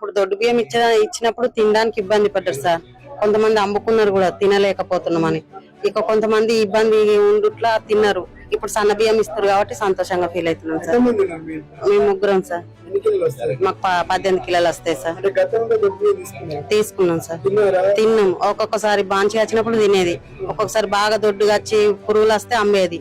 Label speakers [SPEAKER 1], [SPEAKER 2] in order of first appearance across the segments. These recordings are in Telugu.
[SPEAKER 1] ఇప్పుడు దొడ్డు బియ్యం ఇచ్చే ఇచ్చినప్పుడు తినడానికి ఇబ్బంది పడ్డారు సార్. కొంతమంది అమ్ముకున్నారు కూడా తినలేకపోతున్నామని. ఇక కొంతమంది ఇబ్బంది ఉండుట్లా తిన్నారు. ఇప్పుడు సన్న బియ్యం ఇస్తారు కాబట్టి సంతోషంగా ఫీల్ అవుతున్నాం సార్? మేము ముగ్గురం సార్. మాకు పద్దెనిమిది కిలోలు వస్తాయి సార్. తీసుకున్నాం సార్. తిన్నాం. ఒక్కొక్కసారి బాంచిగా వచ్చినప్పుడు తినేది. ఒక్కొక్కసారి బాగా దొడ్డుగా వచ్చి పురుగులు వస్తే అమ్మేది.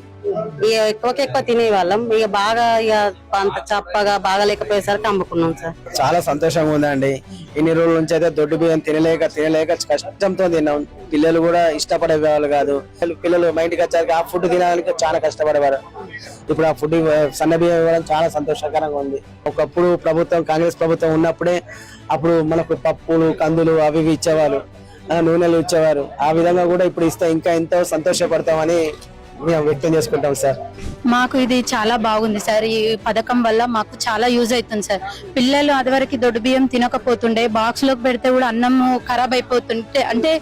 [SPEAKER 1] ఇక ఎక్కువకి ఎక్కువ తినేవాళ్ళం. ఇక బాగా ఇక అంత చప్పగా బాగా లేకపోయేసరికి అమ్ముకున్నాం సార్.
[SPEAKER 2] చాలా సంతోషంగా ఉందండి. ఇన్ని రోజుల నుంచి అయితే దొడ్డు బియ్యం తినలేక తినలేక కష్టంతో తిన్నాం. పిల్లలు కూడా ఇష్టపడే వాళ్ళు కాదు. పిల్లలు- మా ఇంటికి వచ్చాక ఆ ఫుడ్ తినడానికి చాలా కష్టపడేవారు. ఇప్పుడు ఆ ఫుడ్ సన్న బియ్యం ఇవ్వడం చాలా సంతోషకరంగా ఉంది. ఒకప్పుడు ప్రభుత్వం కాంగ్రెస్ ప్రభుత్వం ఉన్నప్పుడే అప్పుడు మనకు పప్పులు కందులు అవి ఇవి ఇచ్చేవారు. నూనెలు ఇచ్చేవారు. ఆ విధంగా కూడా ఇప్పుడు ఇస్తే ఇంకా ఎంతో సంతోషపడతామని మేము వ్యక్తం చేసుకుంటాం సార్.
[SPEAKER 3] మాకు ఇది చాలా బాగుంది సార్. ఈ పథకం వల్ల మాకు చాలా యూజ్ అవుతుంది సార్. పిల్లలు అదివరకు దొడ్డు బియ్యం తినకపోతుండే బాక్స్లోకి పెడితే కూడా అన్నం ఖరాబ్ అయిపోతుంటే అంటే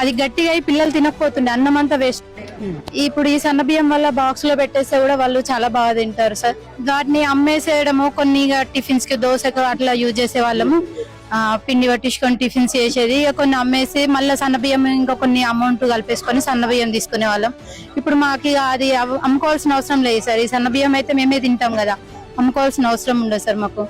[SPEAKER 3] అది గట్టిగా అయి పిల్లలు తినకపోతుండే అన్నం అంతా వేస్ట్ ఇప్పుడు ఈ సన్న బియ్యం వల్ల బాక్స్లో పెట్టేస్తే కూడా వాళ్ళు చాలా బాగా తింటారు సార్. వాటిని అమ్మేసేయడము కొన్ని టిఫిన్స్కి దోశకు అట్లా యూజ్ చేసే వాళ్ళము. పిండి పట్టించుకొని టిఫిన్స్ చేసేది. ఇక కొన్ని అమ్మేసి మళ్ళీ సన్నబియ్యం ఇంకా కొన్ని అమౌంట్ కలిపేసుకొని సన్నబియ్యం తీసుకునే వాళ్ళం. ఇప్పుడు మాకు అది అమ్ముకోవాల్సిన అవసరం లేదు సార్. ఈ సన్న బియ్యం అయితే మేమే తింటాం కదా. అమ్ముకోవాల్సిన అవసరం ఉండదు సార్ మాకు.